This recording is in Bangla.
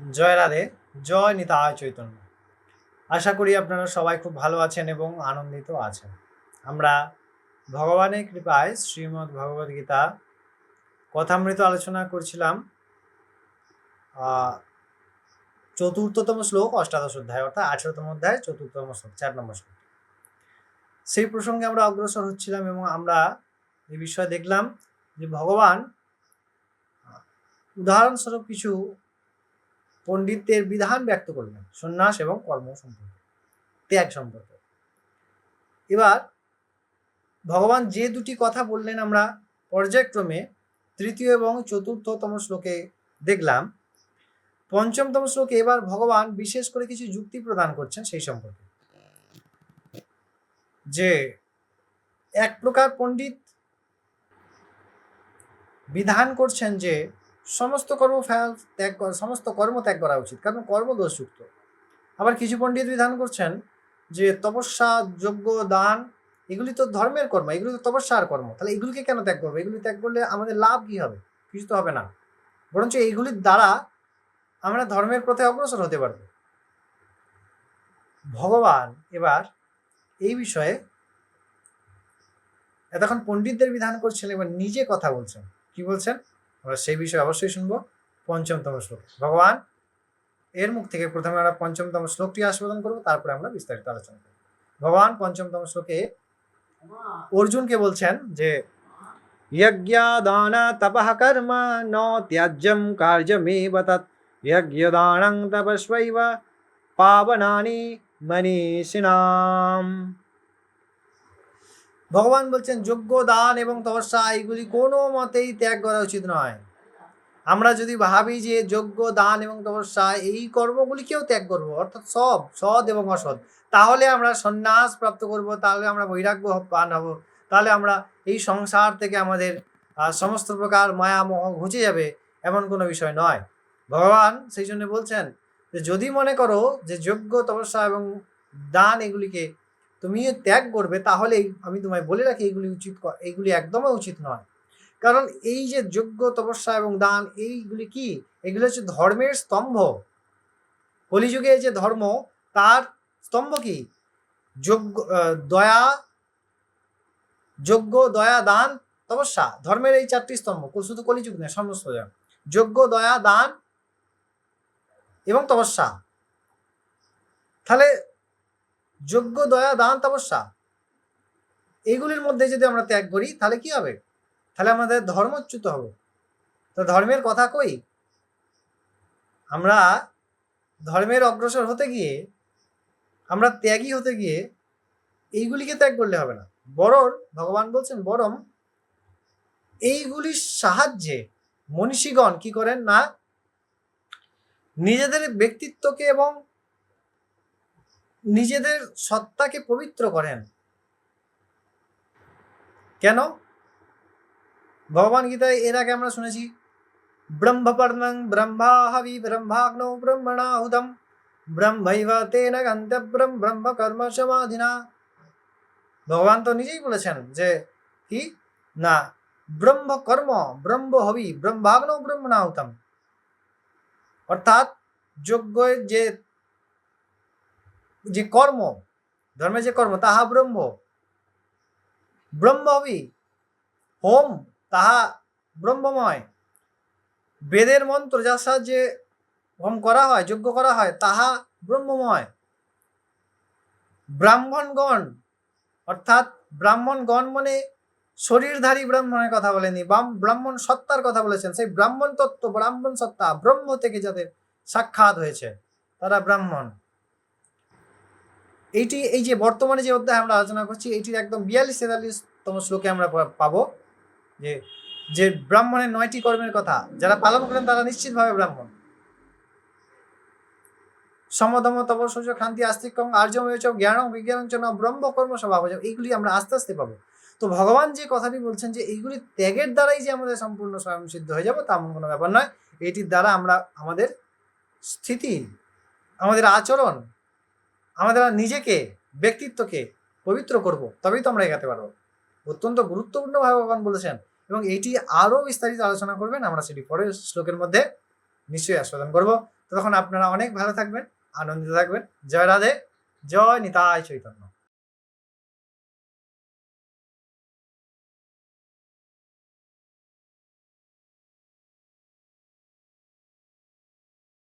জয় রাধে, জয় নিতায় চৈতন্য। আশা করি আপনারা সবাই খুব ভালো আছেন এবং আনন্দিত আছেন। আমরা ভগবানের কৃপায় শ্রীমদ্ ভগবদ গীতা কথামৃত আলোচনা করছিলাম চতুর্থতম শ্লোক, অষ্টাদশ অধ্যায়, অর্থাৎ আঠেরোতম অধ্যায়, চতুর্থতম শ্লোক, চার নম্বর শ্লোক। সেই প্রসঙ্গে আমরা অগ্রসর হচ্ছিলাম এবং আমরা এই বিষয়ে দেখলাম যে ভগবান, উদাহরণস্বরূপ কিছু পণ্ডিতদের বিধান ব্যক্ত করলেন, সন্ন্যাস এবং কর্ম সম্পর্কে, ত্যাগ সম্পর্কে। এবার ভগবান যে দুটি কথা বললেন আমরা পর্যায়ক্রমে তৃতীয় এবং চতুর্থতম শ্লোকে দেখলাম। পঞ্চমতম শ্লোকে এবার ভগবান বিশেষ করে কিছু যুক্তি প্রদান করছেন সেই সম্পর্কে। যে এক প্রকার পণ্ডিত বিধান করছেন যে সমস্ত কর্ম ত্যাগ সমস্ত কর্ম ত্যাগ করা উচিত, কারণ কর্ম দোষযুক্ত। আবার কিছু পণ্ডিত বিধান করছেন যে তপস্যা, যজ্ঞ, দান, এগুলি তো ধর্মের কর্ম, এগুলি তো তপস্যার কর্ম। তাহলে এগুলিকে কেন ত্যাগ করব? এগুলি ত্যাগ করলে আমাদের লাভ কি হবে? কিছু তো হবে না। বরঞ্চ এইগুলির দ্বারা আমরা ধর্মের পথে অগ্রসর হতে পারব। ভগবান এবার এই বিষয়ে এতক্ষণ পণ্ডিতদের বিধান করছেন, এবার নিজে কথা বলছেন। কি বলছেন? আমরা সেই বিষয়ে অবশ্যই শুনব পঞ্চমতম শ্লোক। ভগবান, এর মুখ থেকে প্রথমে আমরা পঞ্চমতম শ্লোকটি আস্বাদন করব, তারপরে আমরা বিস্তারিত আলোচনা করব। ভগবান, পঞ্চমতম শ্লোকে অর্জুনকে বলছেন যে, যজ্ঞাদান তপঃ কর্ম ন ত্যাজ্যম কার্যমেব তৎ। যজ্ঞদানং তপস্বৈব পাবনানি মনীষিণাম। ভগবান বলছেন, যোগ্য, দান এবং তপস্যা, এইগুলি কোনো মতেই ত্যাগ করা উচিত নয়। আমরা যদি ভাবি যে যোগ্য, দান এবং তপস্যা, এই কর্মগুলিকেও ত্যাগ করব? অর্থাৎ সব, সৎ এবং অসৎ। তাহলে আমরা সন্ন্যাস প্রাপ্ত করব, তাহলে আমরা বৈরাগ্য পান হব। তাহলে আমরা এই সংসার থেকে আমাদের সমস্ত প্রকার মায়া মোহ ঘুচে যাবে, এমন কোনো বিষয় নয়। ভগবান সেই জন্য বলছেন যে, যদি মনে করো যে যোগ্য, তপস্যা এবং দান এগুলিকে তুমি ত্যাগ করবে তাহলে আমি তোমায় বলে রাখি এগুলি উচিত এইগুলি একদমই উচিত নয়। কারণ এই যে যোগ্য তপস্যা এবং দান, এইগুলি কি? এগুলি হচ্ছে ধর্মের স্তম্ভ। কলিযুগে যে ধর্ম, তার স্তম্ভ কি? যোগ্য দয়া যোগ্য দয়া, দান, তপস্যা। ধর্মের এই চারটি স্তম্ভ শুধু কলিযুগ নয়, সমস্ত যোগ্য দয়া, দান এবং তপস্যা। তাহলে যোগ্য, দয়া, দান, তপস্যা। এইগুলির মধ্যে যদি আমরা ত্যাগ করি, তাহলে কি হবে? তাহলে আমাদের ধর্মচ্যুত হবে। তো ধর্মের কথা কই? আমরা ধর্মের অগ্রসর হতে গিয়ে, আমরা ত্যাগী হতে গিয়ে, এইগুলিকে ত্যাগ করলে হবে না। বরং, ভগবান বলছেন, বরং এইগুলির সাহায্যে মনীষীগণ কি করেন না? নিজেদের ব্যক্তিত্বকে এবং নিজেদের সত্তাকে পবিত্র করেন। কেন? ভগবান গীতায় এর আগে আমরা শুনেছি, ব্রহ্মপর্ণং ব্রহ্মাহবি ব্রহ্মাগ্ন ব্রহ্মণাহুদম ব্রহ্মৈব তেন গন্তব্রম ব্রহ্ম কর্ম সমাধিনা। ভগবান তো নিজেই বলেছেন যে কি? না ব্রহ্ম কর্ম ব্রহ্ম হবি ব্রহ্মাগ্ন ব্রহ্মণাহুতম। অর্থাৎ যজ্ঞের যে যে কর্ম, ধর্মের যে কর্ম, তাহা ব্রহ্ম। ব্রহ্ম হবি হোম, তাহা ব্রহ্মময়। বেদের মন্ত্র যার সাহায্যে হোম করা হয়, যজ্ঞ করা হয়, তাহা ব্রহ্মময়। ব্রাহ্মণগণ, অর্থাৎ ব্রাহ্মণগণ মানে শরীরধারী ব্রাহ্মণের কথা বলেনি ব্রাহ্মণ সত্তার কথা বলেছেন। সেই ব্রাহ্মণ তত্ত্ব, ব্রাহ্মণ সত্তা, ব্রহ্ম থেকে যাদের সাক্ষাৎ হয়েছে, তারা ব্রাহ্মণ। এইটি, এই যে বর্তমানে যে অধ্যায় আমরা আলোচনা করছি, এইটির একদম বিয়াল্লিশ তেতাল্লিশতম শ্লোকে আমরা পাবো যে যে ব্রাহ্মণের নয়টি কর্মের কথা, যারা পালন করেন তারা নিশ্চিতভাবে ব্রাহ্মণ। সমদম তপস্য খান্তি আস্তিক্যং আর্যময় চ, জ্ঞানং, বিজ্ঞানং ন, ব্রহ্মকর্ম, স্বভাব এইগুলি আমরা আস্তে আস্তে পাবো। তো ভগবান যে কথাটি বলছেন যে, এইগুলি ত্যাগের দ্বারাই যে আমাদের সম্পূর্ণ স্বয়ং সিদ্ধ হয়ে যাব তেমন কোনো ব্যাপার নয়। এটির দ্বারা আমরা আমাদের স্থিতি, আমাদের আচরণ আমাদের নিজেকে, ব্যক্তিত্বকে পবিত্র করব, তবেই তো আমরা এগাতে পারব। অত্যন্ত গুরুত্বপূর্ণভাবে ভগবান বলেছেন এবং এটি আরও বিস্তারিত আলোচনা করবেন। আমরা সেটি পরের শ্লোকের মধ্যে নিশ্চয়ই আস্বাদন করব। তখন আপনারা অনেক ভালো থাকবেন, আনন্দিত থাকবেন। জয় রাধে, জয় নিতাই চৈতন্য।